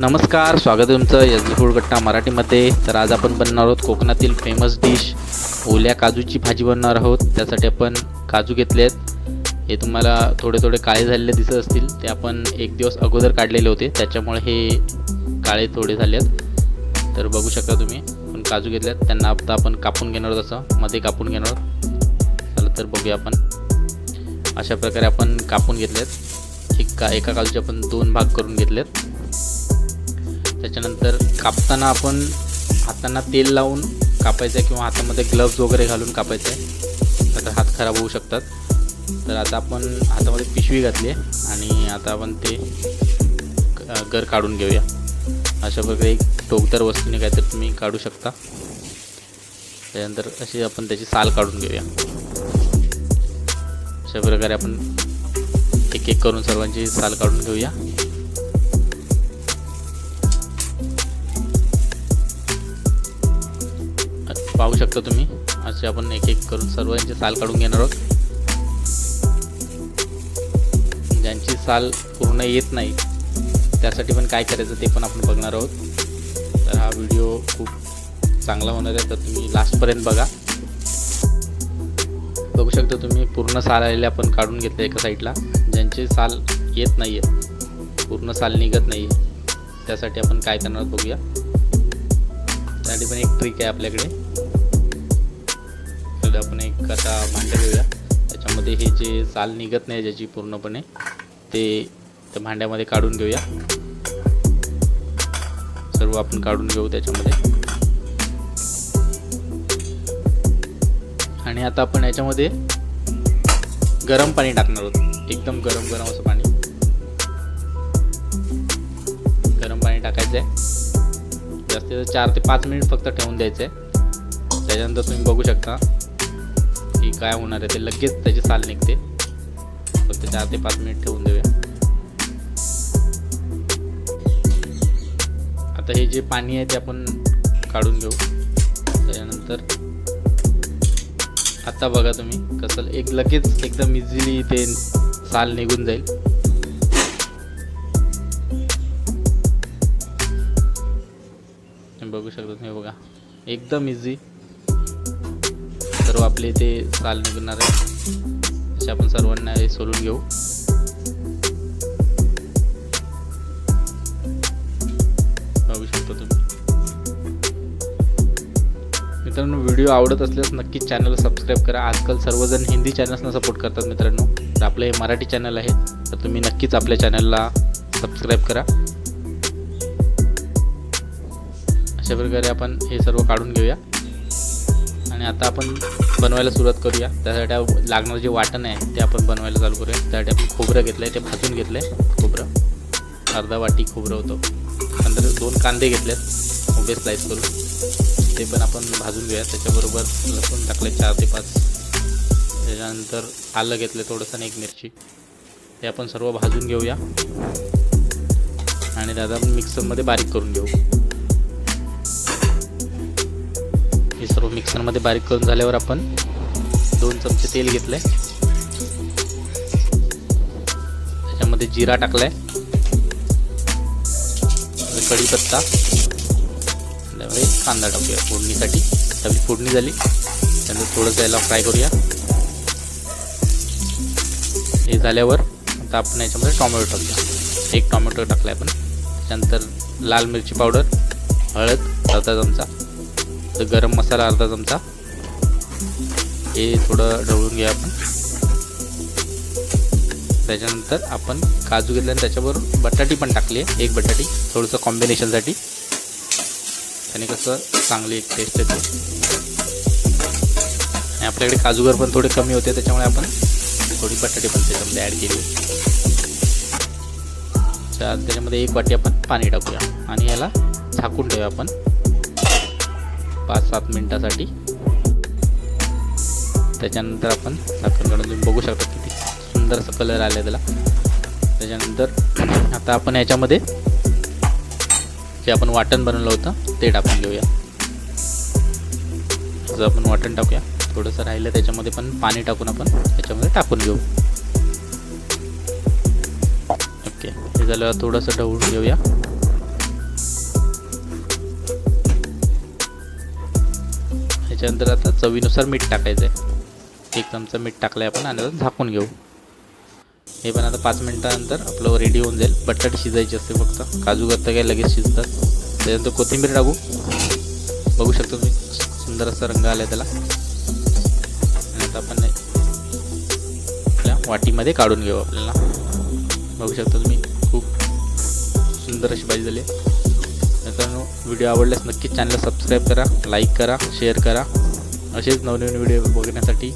नमस्कार स्वागत आहे तुमचं एस मराठीमध्ये. तर आज आपण बनणार आहोत कोकणातील फेमस डिश ओल्या काजूची भाजी बनणार आहोत. त्यासाठी आपण काजू घेतले आहेत हे तुम्हाला थोडे थोडे काळे झालेले दिसत असतील. ते आपण एक दिवस अगोदर काढलेले होते. त्याच्यामुळे हे काळे थोडे झाले आहेत तर बघू शकता तुम्ही पण काजू घेतले आहेत त्यांना आता आपण कापून घेणार आहोत असं. मध्ये कापून घेणार आहोत. चला तर बघूया आपण. अशा प्रकारे आपण कापून घेतले आहेत एका एका काजूचे आपण दोन भाग करून घेतलेत. त्याच्यानंतर कापताना आपण हातांना तेल लावून कापायचं आहे किंवा हातामध्ये ग्लव्ज वगैरे घालून कापायचं आहे. तर हात खराब होऊ शकतात. तर आता आपण हातामध्ये पिशवी घातली आहे आणि आता आपण ते घर गर काढून घेऊया. अशा प्रकारे एक टोकदार वस्तूने काहीतरी तुम्ही काढू शकता. त्याच्यानंतर अशी आपण त्याची साल काढून घेऊया. अशा प्रकारे आपण एक एक करून सर्वांची साल काढून घेऊया. पाहू शकता तुम्ही. असे आपण एक एक करून सर्व यांची साल काढून घेणार आहोत. ज्यांची साल पूर्ण येत नाही त्यासाठी पण काय करायचं ते पण आपण बघणार आहोत. तर हा व्हिडिओ खूप चांगला होणार आहे तर तुम्ही लास्टपर्यंत बघा. बघू शकता तुम्ही पूर्ण साल आलेले आपण काढून घेतले एका साईडला. ज्यांची साल येत नाही आहे पूर्ण साल निघत नाही आहे त्यासाठी आपण काय करणार आहोत बघूया. त्यासाठी पण एक ट्रिक आहे आपल्याकडे. तर आपण एक असा भांडं घेऊया. त्याच्यामध्ये हे जे साल निघत नाही ज्याची पूर्णपणे ते त्या भांड्यामध्ये काढून घेऊया. सर्व आपण काढून घेऊ त्याच्यामध्ये. आणि आता आपण याच्यामध्ये गरम पाणी टाकणार आहोत. एकदम गरम गरम असं पाणी. गरम पाणी टाकायचं आहे जास्तीत जास्त चार ते पाच मिनिट फक्त ठेवून द्यायचं. आहे त्याच्यानंतर तुम्ही बघू शकता की काय होणार आहे ते. लगेच त्याची साल निघते. फक्त चार ते पाच मिनिट ठेवून देऊया. आता हे जे पाणी आहे ते आपण काढून घेऊ. त्याच्यानंतर आता बघा तुम्ही कसं एक लगेच एकदम इझिली ते साल निघून जाईल. बघू शकता तुम्ही बघा. एकदम इझी सर्व आपले ते साल निघणार आहे असे आपण सर्वांना हे सोलून घेऊ. बघू शकता तुम्ही. मित्रांनो व्हिडिओ आवडत असल्यास नक्कीच चॅनलला सबस्क्राईब करा. आजकाल सर्वजण हिंदी चॅनल्सना सपोर्ट करतात मित्रांनो. तर आपलं हे मराठी चॅनल आहे. तर तुम्ही नक्कीच आपल्या चॅनलला सबस्क्राईब करा. अशा प्रकारे आपण हे सर्व काढून घेऊया. आणि आता आपण बनवायला सुरुवात करूया. त्यासाठी लागणारं जे वाटण आहे ते आपण बनवायला चालू करूया. त्यासाठी आपण खोबरं घेतलं आहे ते भाजून घेतलं आहे खोबरं. अर्धा वाटी खोबरं होतं. नंतर दोन कांदे घेतलेत. उभे स्लाईस करून. ते पण आपण भाजून घेऊया. त्याच्याबरोबर लसूण टाकले चार ते पाच. त्याच्यानंतर आलं घेतलं थोडंसं आणि एक मिरची. ते आपण सर्व भाजून घेऊया. आणि दादा आपण मिक्सरमध्ये बारीक करून घेऊ. हे सर्व मिक्सरमध्ये बारीक करून झाल्यावर आपण दोन चमचे तेल घेतलं आहे त्याच्यामध्ये जिरा टाकलाय. कढीपत्ता. त्यामध्ये कांदा टाकूया फोडणीसाठी. आपली फोडणी झाली. त्यानंतर थोडंसं याला फ्राय करूया. हे झाल्यावर आता आपण याच्यामध्ये टॉमॅटो टाकूया. एक टॉमॅटो टाकला आपण. त्याच्यानंतर लाल मिरची पावडर हळद अर्धा चमचा. तर गरम मसाला अर्धा चमचा. हे थोडं ढवळून घ्या आपण. त्याच्यानंतर आपण काजू घेतल्या आणि त्याच्यावर बटाटी पण टाकली आहे एक बटाटी. थोडंसं कॉम्बिनेशनसाठी त्याने कसं चांगली एक टेस्ट येते. आणि आपल्याकडे काजूगर पण थोडे कमी होते त्याच्यामुळे आपण थोडी बटाटी पण त्याच्यामध्ये ॲड केली. त्याच्यामध्ये एक वाटी आपण पाणी टाकूया. आणि याला झाकून ठेवूया आपण. पाच सात मिनटासाठी. त्याच्यानंतर आपण झाकण काढून तुम्ही बघू शकता किती सुंदर असं कलर आला त्याला. त्याच्यानंतर आता आपण याच्यामध्ये जे आपण वाटण बनवलं होतं ते टाकून घेऊया. जर आपण वाटण टाकूया थोडंसं राहिलं त्याच्यामध्ये पण पाणी टाकून आपण त्याच्यामध्ये टाकून घेऊ. ओके हे झालं थोडंसं ढवळून घेऊया. त्यानंतर आता चवीनुसार मीठ टाकायचं आहे एक चमचा मीठ टाकलं आहे आपण आणि आता झाकून घेऊ. हे पण आता पाच मिनटानंतर आपलं रेडी होऊन जाईल. बटाटे शिजायचे असते फक्त. काजू गत्ता काय लगेच शिजतात. त्याच्यानंतर कोथिंबीर टाकू. बघू शकता तुम्ही सुंदर असा रंग आला त्याला. आणि आता आपण आपल्या वाटीमध्ये काढून घेऊ आपल्याला. बघू शकता तुम्ही खूप सुंदर अशी भाजी झाली. आहे. व्हिडिओ आवडल्यास नक्कीच चॅनलला सबस्क्राईब करा लाईक करा शेअर करा. असेच नवनवीन व्हिडिओ बघण्यासाठी